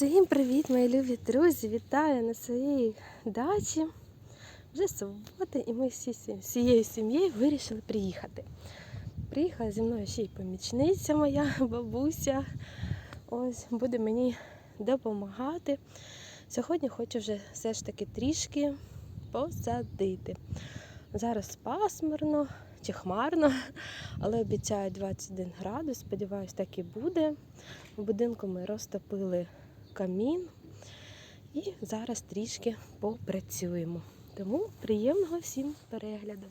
Всім привіт, мої любі друзі! Вітаю на своїй дачі. Вже субота, і ми всі всією сім'єю вирішили приїхати. Приїхала зі мною ще й помічниця моя, бабуся. Ось буде мені допомагати. Сьогодні хочу вже все ж таки трішки посадити. Зараз пасмурно чи хмарно, але обіцяють 21 градус. Сподіваюсь, так і буде. В будинку ми розтопили камін і зараз трішки попрацюємо. Тому приємного всім перегляду.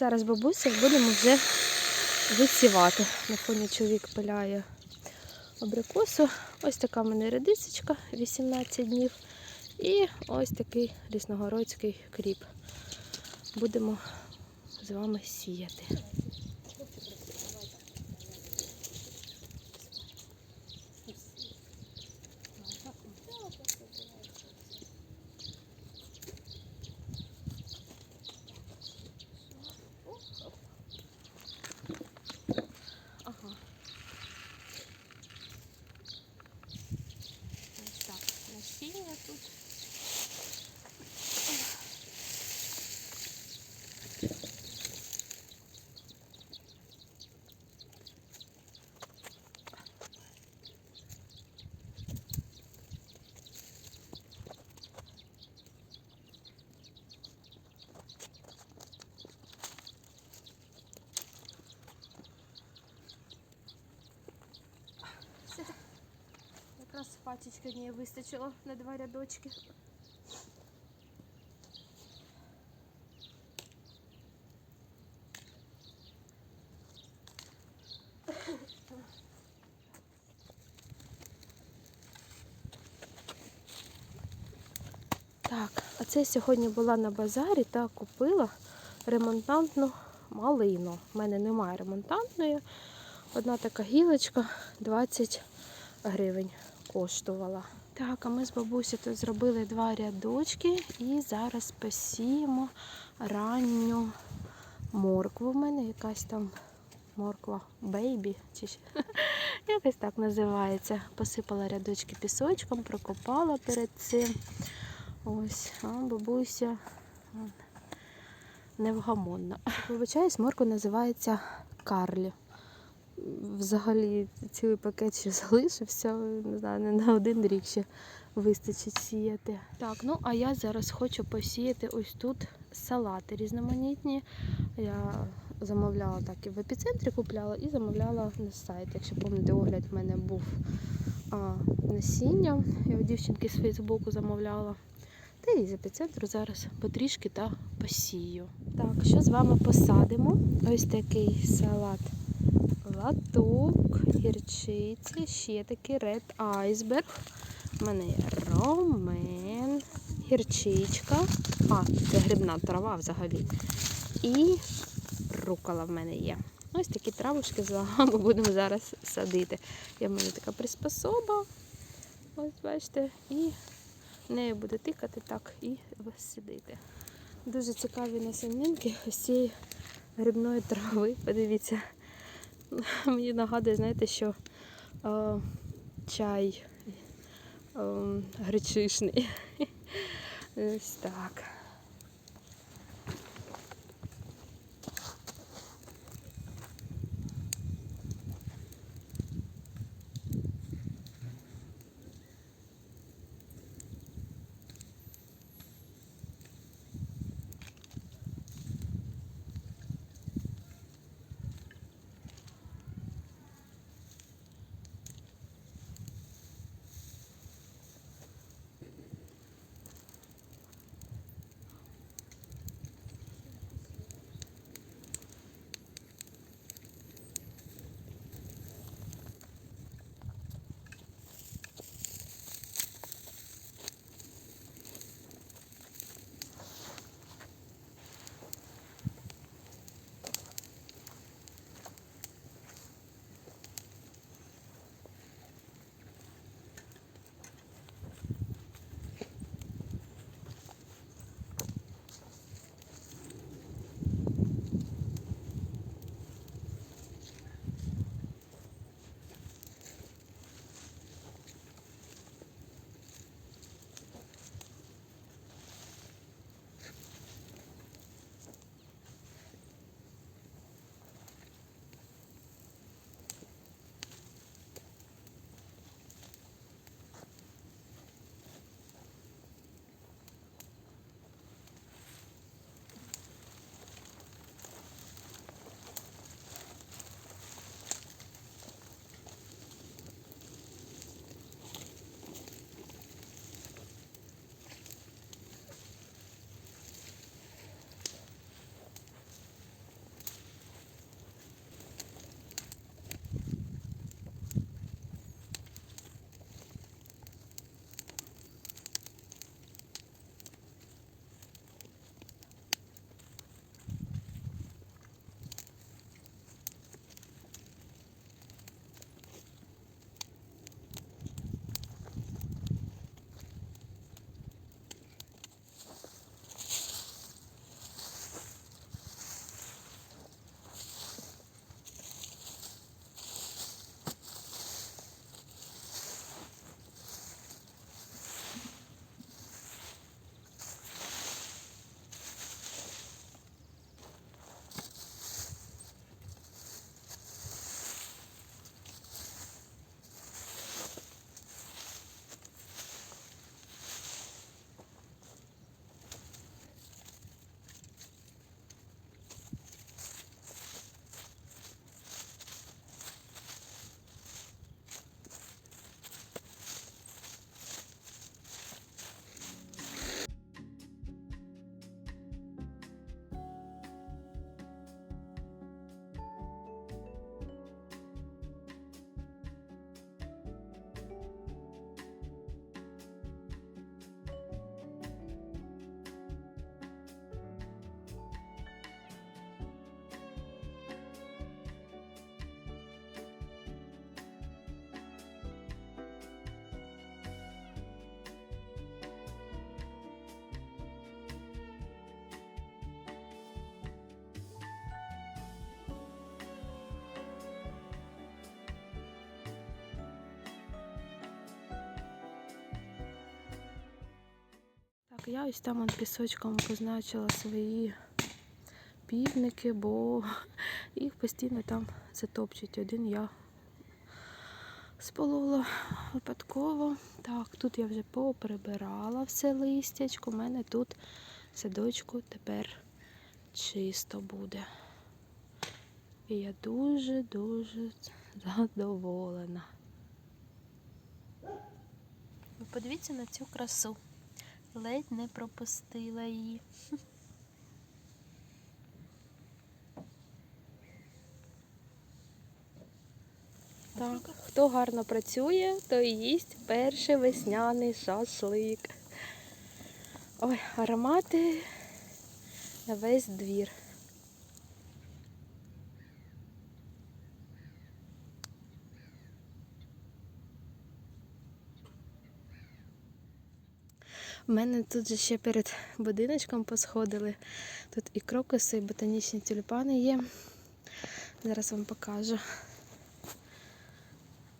Зараз бабуся будемо вже висівати. На фоні чоловік пиляє абрикосу. Ось така в мене редисочка 18 днів. І ось такий лісногородський кріп. Будемо з вами сіяти. Пачечки однієї вистачило на два рядочки. Так, а це сьогодні була на базарі та купила ремонтантну малину. У мене немає ремонтантної. Одна така гілочка 20 гривень коштувала. Так, а ми з бабусі тут зробили два рядочки і зараз посіємо ранню моркву. У мене якась там морква бейбі, чи якось так називається. Посипала рядочки пісочком, прокопала перед цим. Ось, а бабуся невгамонна. Вибачаюсь, морква називається Карлі взагалі цілий пакет ще залишився. Не знаю, не на один рік ще вистачить сіяти. Так, ну а я зараз хочу посіяти ось тут салати різноманітні. Я замовляла так і в епіцентрі купляла, і замовляла на сайт. Якщо пам'ятаєте, огляд в мене був а, насіння. Я у дівчинки з Фейсбуку замовляла. Та і з епіцентру зараз потрішки та посію. Так, що з вами посадимо? Ось такий салат латук, гірчиці, ще такий ред айсберг. У мене є ромен, гірчичка. А, це грибна трава взагалі. І рукола в мене є. Ось такі травушки з вами будемо зараз садити. Є в мене така приспособа. Ось бачите, і нею буду тикати так і сидити. Дуже цікаві насінинки ось цієї грибної трави. Подивіться. Мені нагадує, знаєте, що о, чай о, гречишний. Ось так. Я ось там пісочком позначила свої півники, бо їх постійно там затопчуть. Один я сполола випадково. Так, тут я вже поприбирала все листячко. У мене тут садочку тепер чисто буде. І я дуже-дуже задоволена. Подивіться на цю красу. Ледь не пропустила її. Так, хто гарно працює, той їсть перший весняний шашлик. Ой, аромати на весь двір. У мене тут же ще перед будиночком посходили. Тут і крокуси, і ботанічні тюльпани є. Зараз вам покажу.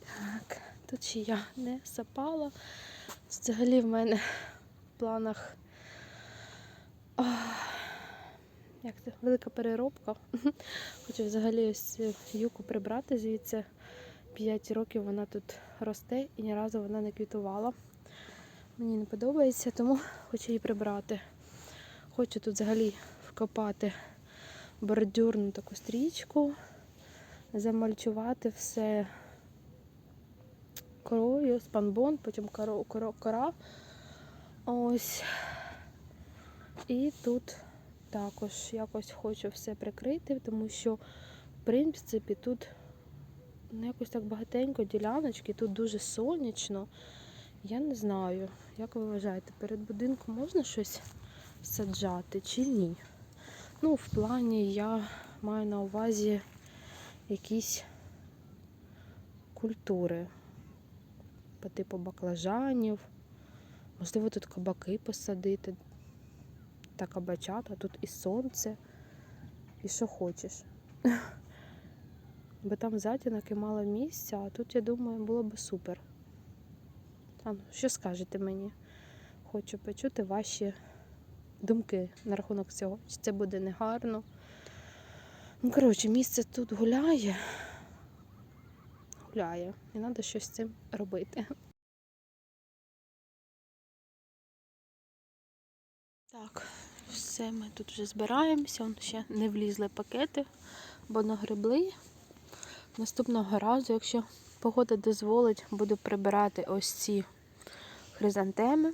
Так, тут ще я не сапала. Взагалі в мене в планах ах, як це, велика переробка. Хочу взагалі ось юку прибрати звідси. 5 років вона тут росте і ні разу вона не квітувала. Мені не подобається, тому хочу її прибрати. Хочу тут взагалі вкопати бордюрну таку стрічку, замальчувати все корою, спанбон, потім коро, коро, кора. Ось. І тут також якось хочу все прикрити, тому що, в принципі, тут ну, якось так багатенько діляночки, тут дуже сонячно. Я не знаю, як ви вважаєте, перед будинком можна щось саджати чи ні? Ну, в плані я маю на увазі якісь культури по типу баклажанів. Можливо, тут кабаки посадити та кабачата, тут і сонце, і що хочеш. Бо там затінок і мало місця, а тут, я думаю, було би супер. А ну, що скажете мені? Хочу почути ваші думки на рахунок цього. Чи це буде негарно? Ну, коротше, місце тут гуляє. Гуляє. І треба щось з цим робити. Так, все, ми тут вже збираємося. Он ще не влізли пакети, бо нагребли. Наступного разу, якщо погода дозволить, буду прибирати ось ці хризантеми,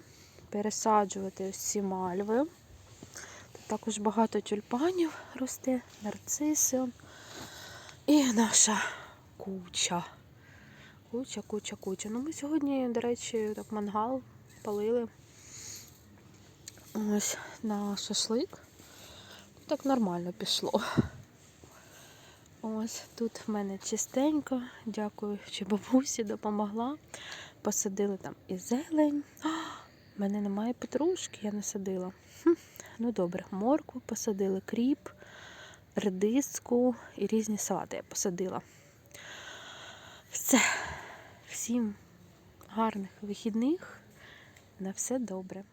пересаджувати ось мальви. Тут також багато тюльпанів росте, нарциси. І наша куча. Куча, куча, куча. Ну, ми сьогодні, до речі, так мангал палили ось на шашлик. Так нормально пішло. Ось тут в мене чистенько. Дякую, що бабусі допомогла. Посадили там і зелень. О, в мене немає петрушки, я не садила. Хм, ну добре, моркву посадили, кріп, редиску і різні салати я посадила. Все. Всім гарних вихідних. На все добре.